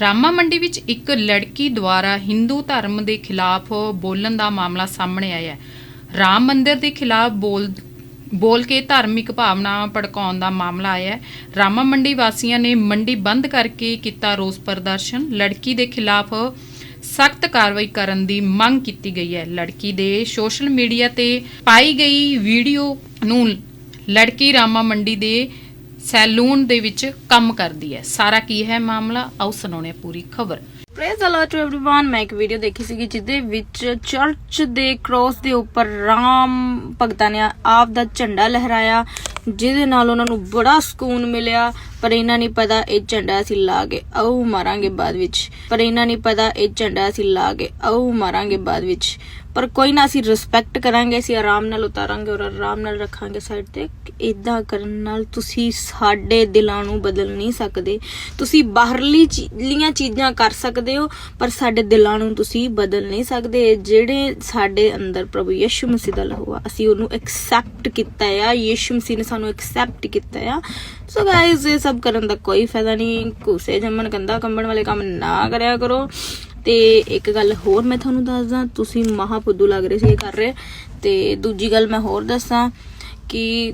ਰਾਮਾ ਮੰਡੀ ਵਿੱਚ ਇੱਕ ਲੜਕੀ ਦੁਆਰਾ ਹਿੰਦੂ ਧਰਮ ਦੇ ਖਿਲਾਫ ਬੋਲਣ ਦਾ ਮਾਮਲਾ ਸਾਹਮਣੇ ਆਇਆ ਹੈ। ਰਾਮ ਮੰਦਿਰ ਦੇ ਖਿਲਾਫ ਬੋਲ ਬੋਲ ਕੇ ਧਾਰਮਿਕ ਭਾਵਨਾ ਭੜਕਾਉਣ ਦਾ ਮਾਮਲਾ ਆਇਆ ਹੈ। ਰਾਮਾ ਮੰਡੀ ਵਾਸੀਆਂ ਨੇ ਮੰਡੀ ਬੰਦ ਕਰਕੇ ਕੀਤਾ ਰੋਸ ਪ੍ਰਦਰਸ਼ਨ। ਲੜਕੀ ਦੇ ਖਿਲਾਫ ਸਖਤ ਕਾਰਵਾਈ ਕਰਨ ਦੀ ਮੰਗ ਕੀਤੀ ਗਈ ਹੈ। ਲੜਕੀ ਦੇ ਸੋਸ਼ਲ ਮੀਡੀਆ ਤੇ ਪਾਈ ਗਈ ਵੀਡੀਓ ਨੂੰ ਲੜਕੀ ਰਾਮਾ ਮੰਡੀ ਦੇ ਸੈਲੂਨ ਦੇ ਵਿੱਚ ਕੰਮ ਕਰਦੀ ਹੈ ਸਾਰਾ ਕੀ ਹੈ ਮਾਮਲਾ ਆਓ ਸੁਣਾਉਣੇ ਪੂਰੀ ਖਬਰ ਪ੍ਰੇਜ਼ ਅਲਾ ਟੂ एवरीवन ਮੈਂ ਇੱਕ ਵੀਡੀਓ ਦੇਖੀ ਸੀਗੀ ਜਿਹਦੇ ਵਿੱਚ ਚਰਚ ਦੇ ਕ੍ਰੋਸ ਦੇ ਉੱਪਰ ਰਾਮ ਭਗਤਾਂ ਨੇ ਆਪ ਦਾ ਝੰਡਾ ਲਹਿਰਾਇਆ ਜਿਹਦੇ ਨਾਲ ਉਹਨਾਂ ਨੂੰ ਬੜਾ ਸਕੂਨ ਮਿਲਿਆ ਪਰ ਇਹਨਾਂ ਨਹੀਂ ਪਤਾ ਇਹ ਝੰਡਾ ਅਸੀਂ ਲਾ ਕੇ ਆਉ ਮਾਰਾਂਗੇ ਬਾਅਦ ਵਿੱਚ ਪਰ ਇਹਨਾਂ ਨਹੀਂ ਪਤਾ ਇਹ ਝੰਡਾ ਅਸੀਂ ਲਾ ਕੇ ਆਉ ਮਾਰਾਂਗੇ ਬਾਅਦ ਵਿੱਚ ਪਰ ਕੋਈ ਨਾ ਅਸੀਂ ਰਿਸਪੈਕਟ ਕਰਾਂਗੇ, ਅਸੀਂ ਆਰਾਮ ਨਾਲ ਉਤਾਰਾਂਗੇ ਔਰ ਆਰਾਮ ਨਾਲ ਰੱਖਾਂਗੇ ਸਾਈਡ ਤੇ ਇਦਾਂ ਕਰਨ ਨਾਲ ਤੁਸੀਂ ਸਾਡੇ ਦਿਲਾਂ ਨੂੰ ਬਦਲ ਨਹੀਂ ਸਕਦੇ। ਤੁਸੀਂ ਬਾਹਰਲੀ ਚੀਜ਼ਾਂ ਚੀਜ਼ਾਂ ਕਰ ਸਕਦੇ ਹੋ, ਪਰ ਸਾਡੇ ਦਿਲਾਂ ਨੂੰ ਤੁਸੀਂ ਬਦਲ ਨਹੀਂ ਸਕਦੇ। ਜਿਹੜੇ ਸਾਡੇ ਅੰਦਰ ਪ੍ਰਭੂ ਯਿਸੂ ਮਸੀਹ ਦਾ ਲਹੂ ਆ, ਅਸੀਂ ਉਹਨੂੰ ਐਕਸੈਪਟ ਕੀਤਾ ਆ, ਯਿਸੂ ਮਸੀਹ ਨੇ ਸਾਨੂੰ ਐਕਸੈਪਟ ਕੀਤਾ ਆ। ਸੋ ਗਾਇਜ਼ ਇਹ ਸਭ ਕਰਨ ਦਾ ਕੋਈ ਫਾਇਦਾ ਨਹੀਂ। ਘੂਸੇ ਜੰਮਣ ਕੰਦਾ ਕੰਬਣ ਵਾਲੇ ਕੰਮ ਨਾ ਕਰਿਆ ਕਰੋ। ਤੇ ਇੱਕ ਗੱਲ ਹੋਰ ਮੈਂ ਤੁਹਾਨੂੰ ਦੱਸਦਾ ਤੁਸੀਂ ਮਹਾਪੁੱਦੂ ਲੱਗ ਰਹੇ ਸੀ ਇਹ ਕਰ ਰਹੇ ਤੇ ਦੂਜੀ ਗੱਲ ਮੈਂ ਹੋਰ ਦੱਸਾਂ ਕਿ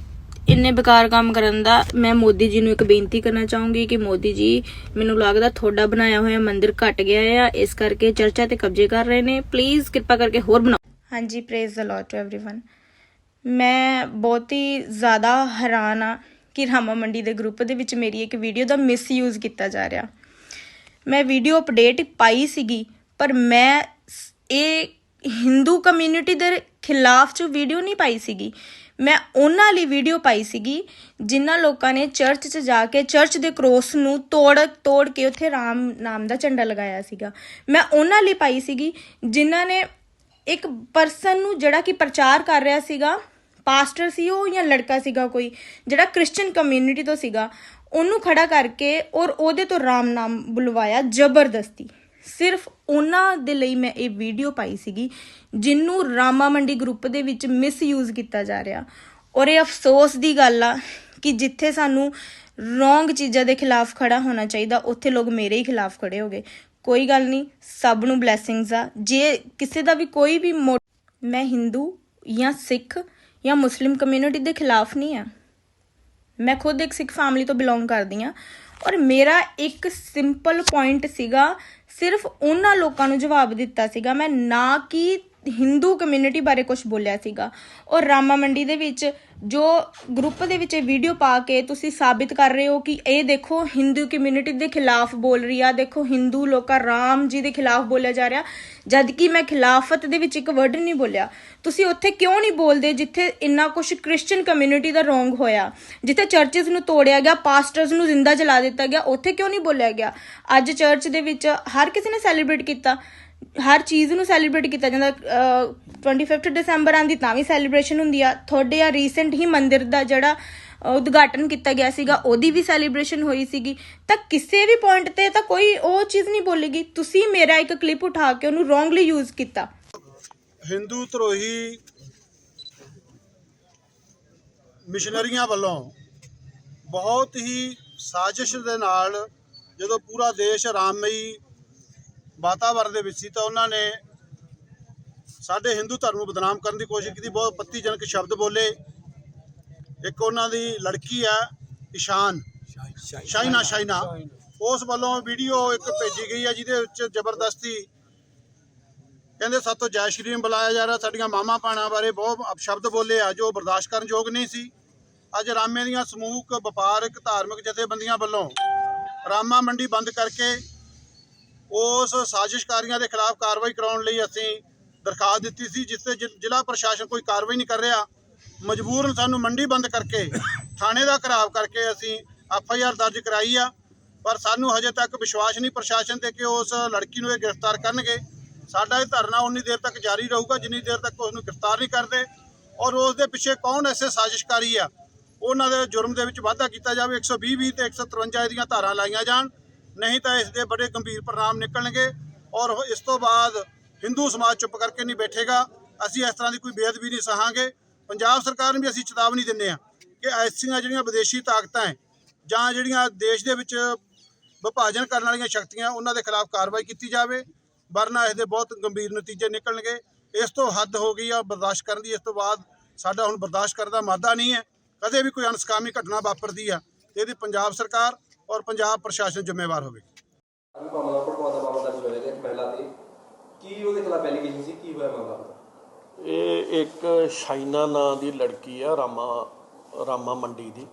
ਇੰਨੇ ਬੇਕਾਰ ਕੰਮ ਕਰਨ ਦਾ ਮੈਂ ਮੋਦੀ ਜੀ ਨੂੰ ਇੱਕ ਬੇਨਤੀ ਕਰਨਾ ਚਾਹੂੰਗੀ ਕਿ ਮੋਦੀ ਜੀ ਮੈਨੂੰ ਲੱਗਦਾ ਤੁਹਾਡਾ ਬਣਾਇਆ ਹੋਇਆ ਮੰਦਿਰ ਘਟ ਗਿਆ ਆ ਇਸ ਕਰਕੇ ਚਰਚਾ ਤੇ ਕਬਜ਼ੇ ਕਰ ਰਹੇ ਨੇ ਪਲੀਜ਼ ਕਿਰਪਾ ਕਰਕੇ ਹੋਰ ਬਣਾਓ ਹਾਂਜੀ praise the lord to everyone ਮੈਂ ਬਹੁਤ ਹੀ ਜ਼ਿਆਦਾ ਹੈਰਾਨ ਆ ਕਿ ਰਾਮਾ ਮੰਡੀ ਦੇ ਗਰੁੱਪ ਦੇ ਵਿੱਚ ਮੇਰੀ ਇੱਕ ਵੀਡੀਓ ਦਾ ਮਿਸਯੂਜ਼ ਕੀਤਾ ਜਾ ਰਿਹਾ ਮੈਂ ਵੀਡੀਓ ਅਪਡੇਟ ਪਾਈ ਸੀਗੀ, ਪਰ ਮੈਂ ਇਹ ਹਿੰਦੂ ਕਮਿਊਨਿਟੀ ਦੇ ਖਿਲਾਫ ਚ ਵੀਡੀਓ ਨਹੀਂ ਪਾਈ ਸੀਗੀ। ਮੈਂ ਉਹਨਾਂ ਲਈ ਵੀਡੀਓ ਪਾਈ ਸੀਗੀ, ਜਿਨ੍ਹਾਂ ਲੋਕਾਂ ਨੇ ਚਰਚ 'ਚ ਜਾ ਕੇ ਚਰਚ ਦੇ ਕ੍ਰੋਸ ਨੂੰ ਤੋੜ ਤੋੜ ਕੇ ਉੱਥੇ ਰਾਮ ਨਾਮ ਦਾ ਝੰਡਾ ਲਗਾਇਆ ਸੀਗਾ। ਮੈਂ ਉਹਨਾਂ ਲਈ ਪਾਈ ਸੀਗੀ, ਜਿਨ੍ਹਾਂ ਨੇ ਇੱਕ ਪਰਸਨ ਨੂੰ ਜਿਹੜਾ ਕਿ ਪ੍ਰਚਾਰ ਕਰ ਰਿਹਾ ਸੀਗਾ ਪਾਸਟਰ ਸੀ ਉਹ ਜਾਂ ਲੜਕਾ ਸੀਗਾ ਕੋਈ, ਜਿਹੜਾ ਕ੍ਰਿਸਚੀਅਨ ਕਮਿਊਨਿਟੀ ਤੋਂ ਸੀਗਾ ਉਹਨੂੰ ਖੜਾ ਕਰਕੇ ਔਰ ਉਹਦੇ ਤੋਂ ਰਾਮ ਨਾਮ ਬੁਲਵਾਇਆ ਜ਼ਬਰਦਸਤੀ। ਸਿਰਫ ਉਹਨਾਂ ਦੇ ਲਈ ਮੈਂ ਇਹ ਵੀਡੀਓ ਪਾਈ ਸੀਗੀ ਜਿਹਨੂੰ ਰਾਮਾ ਮੰਡੀ ਗਰੁੱਪ ਦੇ ਵਿੱਚ ਮਿਸਯੂਜ਼ ਕੀਤਾ ਜਾ ਰਿਹਾ। ਔਰ ਇਹ ਅਫਸੋਸ ਦੀ ਗੱਲ ਆ ਕਿ ਜਿੱਥੇ ਸਾਨੂੰ ਰੋਂਗ ਚੀਜ਼ਾਂ ਦੇ ਖਿਲਾਫ ਖੜਾ ਹੋਣਾ ਚਾਹੀਦਾ, ਉੱਥੇ ਲੋਕ ਮੇਰੇ ਹੀ ਖਿਲਾਫ ਖੜੇ ਹੋ ਗਏ। ਕੋਈ ਗੱਲ ਨਹੀਂ, ਸਭ ਨੂੰ ਬਲੇਸਿੰਗਸ ਆ। ਜੇ ਕਿਸੇ ਦਾ ਵੀ ਕੋਈ ਵੀ ਮੋ- ਮੈਂ ਹਿੰਦੂ ਜਾਂ ਸਿੱਖ ਜਾਂ ਮੁਸਲਿਮ ਕਮਿਊਨਿਟੀ ਦੇ ਖਿਲਾਫ ਨਹੀਂ ਆ। ਮੈਂ ਖੁਦ ਇੱਕ ਸਿੱਖ ਫੈਮਿਲੀ ਤੋਂ ਬਿਲੋਂਗ ਕਰਦੀ ਆ ਔਰ ਮੇਰਾ ਇੱਕ ਸਿੰਪਲ ਪੁਆਇੰਟ ਸੀਗਾ, ਸਿਰਫ ਉਹਨਾਂ ਲੋਕਾਂ ਨੂੰ ਜਵਾਬ ਦਿੱਤਾ ਸੀਗਾ। ਮੈਂ ਨਾ ਕਿ ਹਿੰਦੂ ਕਮਿਊਨਿਟੀ ਬਾਰੇ ਕੁਝ ਬੋਲਿਆ ਸੀਗਾ। ਔਰ ਰਾਮਾ ਮੰਡੀ ਦੇ ਵਿੱਚ ਜੋ ਗਰੁੱਪ ਦੇ ਵਿੱਚ ਇਹ ਵੀਡੀਓ ਪਾ ਕੇ ਤੁਸੀਂ ਸਾਬਿਤ ਕਰ ਰਹੇ ਹੋ ਕਿ ਇਹ ਦੇਖੋ ਹਿੰਦੂ ਕਮਿਊਨਿਟੀ ਦੇ ਖਿਲਾਫ ਬੋਲ ਰਹੀ ਆ। ਦੇਖੋ ਹਿੰਦੂ ਲੋਕਾਂ ਰਾਮ ਜੀ ਦੇ ਖਿਲਾਫ ਬੋਲਿਆ ਜਾ ਰਿਹਾ। ਜਦ ਕਿ ਮੈਂ ਖਿਲਾਫਤ ਦੇ ਵਿੱਚ ਇੱਕ ਵਰਡ ਨਹੀਂ ਬੋਲਿਆ। ਤੁਸੀਂ ਉੱਥੇ ਕਿਉਂ ਨਹੀਂ ਬੋਲਦੇ ਜਿੱਥੇ ਇੰਨਾ ਕੁਝ ਕ੍ਰਿਸਚੀਅਨ ਕਮਿਊਨਿਟੀ ਦਾ ਰੋਂਗ ਹੋਇਆ? ਜਿੱਥੇ ਚਰਚਸ ਨੂੰ ਤੋੜਿਆ ਗਿਆ ਪਾਸਟਰਸ ਨੂੰ ਜ਼ਿੰਦਾ ਜਲਾ ਦਿੱਤਾ ਗਿਆ ਉੱਥੇ ਕਿਉਂ ਨਹੀਂ ਬੋਲਿਆ ਗਿਆ? ਅੱਜ ਚਰਚ ਦੇ ਵਿੱਚ ਹਰ ਕਿਸੇ ਨੇ ਸੈਲੀਬ੍ਰੇਟ ਕੀਤਾ। ਹਰ ਚੀਜ਼ ਨੂੰ ਸੈਲੀਬ੍ਰੇਟ ਕੀਤਾ ਜਾਂਦਾ। ਅਹ, 25 ਦਸੰਬਰ ਆਂਦੀ ਤਾਂ ਵੀ ਸੈਲੀਬ੍ਰੇਸ਼ਨ ਹੁੰਦੀ ਆ। ਤੁਹਾਡੇ ਆ ਰੀਸੈਂਟ ਹੀ ਮੰਦਿਰ ਦਾ ਜਿਹੜਾ ਉਦਘਾਟਨ ਕੀਤਾ ਗਿਆ ਸੀਗਾ, ਉਹਦੀ ਵੀ ਸੈਲੀਬ੍ਰੇਸ਼ਨ ਹੋਈ ਸੀਗੀ। ਤਾਂ ਕਿਸੇ ਵੀ ਪੁਆਇੰਟ ਤੇ ਤਾਂ ਕੋਈ ਉਹ ਚੀਜ਼ ਨਹੀਂ ਬੋਲੇਗੀ। ਤੁਸੀਂ ਮੇਰਾ ਇੱਕ ਕਲਿੱਪ ਉਠਾ ਕੇ ਉਹਨੂੰ ਰੋਂਗਲੀ ਯੂਜ਼ ਕੀਤਾ। ਹਿੰਦੂ ਧਰੋਹੀ ਮਿਸ਼ਨਰੀਆਂ ਵੱਲੋਂ ਬਹੁਤ ਹੀ ਸਾਜ਼ਿਸ਼ ਦੇ ਨਾਲ ਜਦੋਂ ਪੂਰਾ ਦੇਸ਼ ਆਰਾਮਮਈ ਵਾਤਾਵਰਣ ਦੇ ਵਿੱਚ ਸੀ ਤਾਂ ਉਹਨਾਂ ਨੇ ਸਾਡੇ ਹਿੰਦੂ ਧਰਮ ਨੂੰ ਬਦਨਾਮ ਕਰਨ ਦੀ ਕੋਸ਼ਿਸ਼ ਕੀਤੀ। ਬਹੁਤ ਪੱਤੀਜਨਕ ਸ਼ਬਦ ਬੋਲੇ। ਇੱਕ ਉਹਨਾਂ ਦੀ ਲੜਕੀ ਹੈ ਇਸ਼ਾਨ ਸ਼ਾਇਨਾ ਸ਼ਾਇਨਾ ਉਸ ਵੱਲੋਂ ਵੀਡੀਓ ਇੱਕ ਭੇਜੀ ਗਈ ਹੈ ਜਿਹਦੇ ਵਿੱਚ ਜ਼ਬਰਦਸਤੀ ਕਹਿੰਦੇ, ਸਾਤੋਂ ਜੈ ਸ਼੍ਰੀ ਨੂੰ ਬੁਲਾਇਆ ਜਾ ਰਿਹਾ। ਸਾਡੀਆਂ ਮਾਮਾ ਪਾਣਾ ਬਾਰੇ ਬਹੁਤ ਅਪਸ਼ਬਦ ਬੋਲੇ ਆ, ਜੋ ਬਰਦਾਸ਼ਤ ਕਰਨ ਯੋਗ ਨਹੀਂ ਸੀ। ਅੱਜ ਰਾਮੇ ਦੀਆਂ ਸਮੂਹਕ ਵਪਾਰਕ, ਧਾਰਮਿਕ ਜਥੇਬੰਦੀਆਂ ਵੱਲੋਂ ਰਾਮਾ ਮੰਡੀ ਬੰਦ ਕਰਕੇ ਉਸ ਸਾਜ਼ਿਸ਼ਕਾਰੀਆਂ ਦੇ ਖਿਲਾਫ ਕਾਰਵਾਈ ਕਰਾਉਣ ਲਈ ਅਸੀਂ ਦਰਖਾਸਤ ਦਿੱਤੀ ਸੀ, ਜਿਸ ਤੇ ਜ਼ਿ- ਜ਼ਿਲ੍ਹਾ ਪ੍ਰਸ਼ਾਸਨ ਕੋਈ ਕਾਰਵਾਈ ਨਹੀਂ ਕਰ ਰਿਹਾ। ਮਜਬੂਰਨ ਸਾਨੂੰ ਮੰਡੀ ਬੰਦ ਕਰਕੇ, ਥਾਣੇ ਦਾ ਖਰਾਬ ਕਰਕੇ ਅਸੀਂ ਐਫ ਆਈ ਆਰ ਦਰਜ ਕਰਾਈ ਆ, ਪਰ ਸਾਨੂੰ ਹਜੇ ਤੱਕ ਵਿਸ਼ਵਾਸ ਨਹੀਂ ਪ੍ਰਸ਼ਾਸਨ ਤੇ ਕਿ ਉਸ ਲੜਕੀ ਨੂੰ ਇਹ ਗ੍ਰਿਫਤਾਰ ਕਰਨਗੇ। ਸਾਡਾ ਇਹ ਧਰਨਾ ਉਨੀ ਦੇਰ ਤੱਕ ਜਾਰੀ ਰਹੂਗਾ, ਜਿੰਨੀ ਦੇਰ ਤੱਕ ਉਸ ਨੂੰ ਗ੍ਰਿਫਤਾਰ ਨਹੀਂ ਕਰਦੇ। ਔਰ ਉਸ ਦੇ ਪਿੱਛੇ ਕੌਣ ਐਸੇ ਸਾਜ਼ਿਸ਼ਕਾਰੀ ਆ? ਉਹਨਾਂ ਦੇ ਜੁਰਮ ਦੇ ਵਿੱਚ ਵਾਧਾ ਕੀਤਾ ਜਾਵੇ 120 ਵੀ ਤੇ 153 ਦੀਆਂ ਧਾਰਾਂ ਲਾਈਆਂ ਜਾਣ, ਨਹੀਂ ਤਾਂ ਇਸ ਦੇ ਬੜੇ ਗੰਭੀਰ ਪ੍ਰਣਾਮ ਨਿਕਲਣਗੇ। ਔਰ ਇਸ ਤੋਂ ਬਾਅਦ ਹਿੰਦੂ ਸਮਾਜ ਚੁੱਪ ਕਰਕੇ ਨਹੀਂ ਬੈਠੇਗਾ। ਅਸੀਂ ਇਸ ਤਰ੍ਹਾਂ ਦੀ ਕੋਈ ਬੇਅਦਬੀ ਨਹੀਂ ਸਹਾਂਗੇ। ਪੰਜਾਬ ਸਰਕਾਰ ਨੂੰ ਵੀ ਅਸੀਂ ਚੇਤਾਵਨੀ ਦਿੰਦੇ ਹਾਂ ਕਿ ਐਸੀਆਂ ਜਿਹੜੀਆਂ ਵਿਦੇਸ਼ੀ ਤਾਕਤਾਂ ਹੈ ਜਾਂ ਜਿਹੜੀਆਂ ਦੇਸ਼ ਦੇ ਵਿੱਚ ਵਿਭਾਜਨ ਕਰਨ ਵਾਲੀਆਂ ਸ਼ਕਤੀਆਂ, ਉਹਨਾਂ ਦੇ ਖਿਲਾਫ ਕਾਰਵਾਈ ਕੀਤੀ ਜਾਵੇ। ਵਰਨਾ ਇਸ ਦੇ ਬਹੁਤ ਗੰਭੀਰ ਨਤੀਜੇ ਨਿਕਲਣਗੇ। ਇਸ ਤੋਂ ਹੱਦ ਹੋ ਗਈ ਆ ਬਰਦਾਸ਼ਤ ਕਰਨ ਦੀ। ਇਸ ਤੋਂ ਬਾਅਦ ਸਾਡਾ ਹੁਣ ਬਰਦਾਸ਼ਤ ਕਰਨ ਦਾ ਮਾਦਾ ਨਹੀਂ ਹੈ। ਕਦੇ ਵੀ ਕੋਈ ਅਨਸਕਾਮੀ ਘਟਨਾ ਵਾਪਰਦੀ ਆ, ਤੇ ਇਹਦੀ ਪੰਜਾਬ ਸਰਕਾਰ ਔਰ ਪੰਜਾਬ ਪ੍ਰਸ਼ਾਸਨ ਜ਼ਿੰਮੇਵਾਰ ਹੋਵੇ। ਵੀ ਮਾਮਲਾ ਭੜਕਾਉਣ ਦਾ ਮਾਮਲਾ ਦਰਜ ਇੱਕ ਮਹਿਲਾ ਤੇ ਕੀ ਉਹਦੇ ਖਿਲਾਫ ਐਲੀਗੇਸ਼ਨ ਸੀ? ਕੀ ਹੋਇਆ ਮਾਮਲਾ? ਇਹ ਇੱਕ ਸ਼ਾਈਨਾ ਨਾਂ ਦੀ ਲੜਕੀ ਆ, ਰਾਮਾ ਰਾਮਾ ਮੰਡੀ ਦੀ।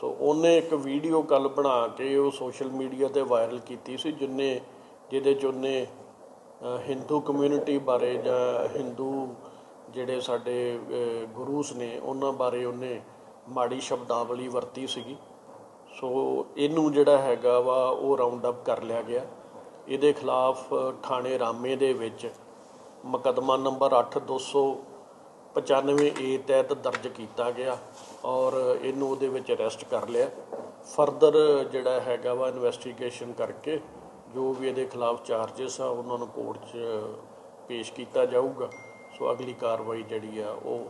ਸੋ ਉਹਨੇ ਇੱਕ ਵੀਡੀਓ ਕੱਲ ਬਣਾ ਕੇ ਉਹ ਸੋਸ਼ਲ ਮੀਡੀਆ ਤੇ ਵਾਇਰਲ ਕੀਤੀ ਸੀ, ਜਿੰਨੇ, ਜਿਹਦੇ ਚ ਉਹਨੇ ਹਿੰਦੂ ਕਮਿਊਨਿਟੀ ਬਾਰੇ ਜਾਂ ਹਿੰਦੂ ਜਿਹੜੇ ਸਾਡੇ ਗੁਰੂਸ ਨੇ, ਉਹਨਾਂ ਬਾਰੇ ਉਹਨੇ ਮਾੜੀ ਸ਼ਬਦਾਵਲੀ ਵਰਤੀ ਸੀਗੀ। ਸੋ ਇਹਨੂੰ ਜਿਹੜਾ ਹੈਗਾ ਵਾ, ਉਹ ਰਾਉਂਡ ਅਪ ਕਰ ਲਿਆ ਗਿਆ। ਇਹਦੇ ਖਿਲਾਫ ਥਾਣੇ ਰਾਮੇ ਦੇ ਵਿੱਚ ਮੁਕੱਦਮਾ ਨੰਬਰ 8295 ਏ ਤਹਿਤ ਦਰਜ ਕੀਤਾ ਗਿਆ ਔਰ ਇਹਨੂੰ ਉਹਦੇ ਵਿੱਚ ਅਰੈਸਟ ਕਰ ਲਿਆ। ਫਰਦਰ ਜਿਹੜਾ ਹੈਗਾ ਵਾ ਇਨਵੈਸਟੀਗੇਸ਼ਨ ਕਰਕੇ ਜੋ ਵੀ ਇਹਦੇ ਖਿਲਾਫ ਚਾਰजेस ਆ, ਉਹਨਾਂ ਨੂੰ ਕੋਰਟ 'ਚ ਪੇਸ਼ ਕੀਤਾ ਜਾਊਗਾ। ਸੋ ਅਗਲੀ ਕਾਰਵਾਈ ਜਿਹੜੀ ਆ, ਉਹ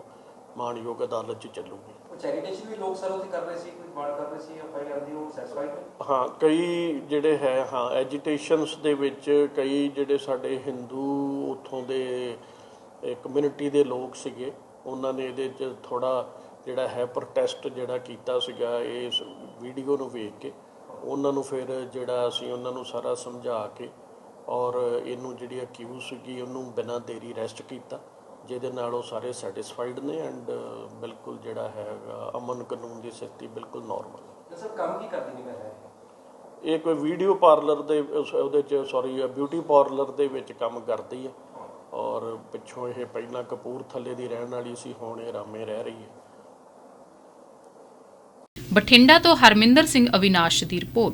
ਮਾਣਯੋਗ ਅਦਾਲਤ 'ਚ ਚੱਲੂਗੀ। ਉਹ ਚੈਰੀਟੇਸ਼ਨ ਵੀ ਲੋਕ ਸਰ ਉਹਦੀ ਕਰ ਰਹੇ ਸੀ ਕੋਈ ਡਿਮਾਂਡ ਕਰ ਰਹੇ ਸੀ ਐਫਆਈ ਕਰਦੀ ਉਹ ਸੈਟੀਸਫਾਈਡ ਨੇ ਹਾਂ ਕਈ ਜਿਹੜੇ ਹੈ ਹਾਂ ਐਜੀਟੇਸ਼ਨਸ ਦੇ ਵਿੱਚ ਕਈ ਜਿਹੜੇ ਸਾਡੇ ਹਿੰਦੂ ਉਥੋਂ ਦੇ ਕਮਿਊਨਿਟੀ ਦੇ ਲੋਕ ਸੀਗੇ ਉਹਨਾਂ ਨੇ ਇਹਦੇ 'ਚ ਥੋੜਾ ਜਿਹੜਾ ਹੈ ਪ੍ਰੋਟੈਸਟ ਜਿਹੜਾ ਕੀਤਾ ਸੀਗਾ ਇਸ ਵੀਡੀਓ ਨੂੰ ਵੇਖ ਕੇ। ਉਹਨਾਂ ਨੂੰ ਫਿਰ ਜਿਹੜਾ ਅਸੀਂ ਉਹਨਾਂ ਨੂੰ ਸਾਰਾ ਸਮਝਾ ਕੇ ਔਰ ਇਹਨੂੰ ਜਿਹੜੀ ਅਕਿਊਜ਼ ਸੀਗੀ ਉਹਨੂੰ ਬਿਨਾਂ ਦੇਰੀ ਅਰੈਸਟ ਕੀਤਾ। ਜਿਹਦੇ ਨਾਲ ਉਹ ਸਾਰੇ ਸੈਟੀਸਫਾਈਡ ਨੇ ਐਂਡ ਬਿਲਕੁਲ ਜਿਹੜਾ ਹੈਗਾ ਅਮਨ ਕਾਨੂੰਨ ਦੀ ਸਥਿਤੀ ਬਿਲਕੁਲ ਨਾਰਮਲ ਹੈ। ਸਰ ਕੰਮ ਕੀ ਕਰਦੀ ਨਹੀਂ ਮੈਂ ਇਹ ਕੋਈ ਵੀਡੀਓ ਪਾਰਲਰ ਦੇ ਉਹਦੇ ਚ ਸੌਰੀ ਬਿਊਟੀ ਪਾਰਲਰ ਦੇ ਵਿੱਚ ਕੰਮ ਕਰਦੀ ਹੈ। ਔਰ ਪਿੱਛੋਂ ਇਹ ਪਹਿਲਾਂ ਕਪੂਰਥੱਲੇ ਦੀ ਰਹਿਣ ਵਾਲੀ ਸੀ ਹੁਣ ਇਹ ਰਾਮੇ ਰਹਿ ਰਹੀ ਹੈ। ਬਠਿੰਡਾ ਤੋਂ ਹਰਮਿੰਦਰ ਸਿੰਘ ਅਵਿਨਾਸ਼ ਦੀ ਰਿਪੋਰਟ।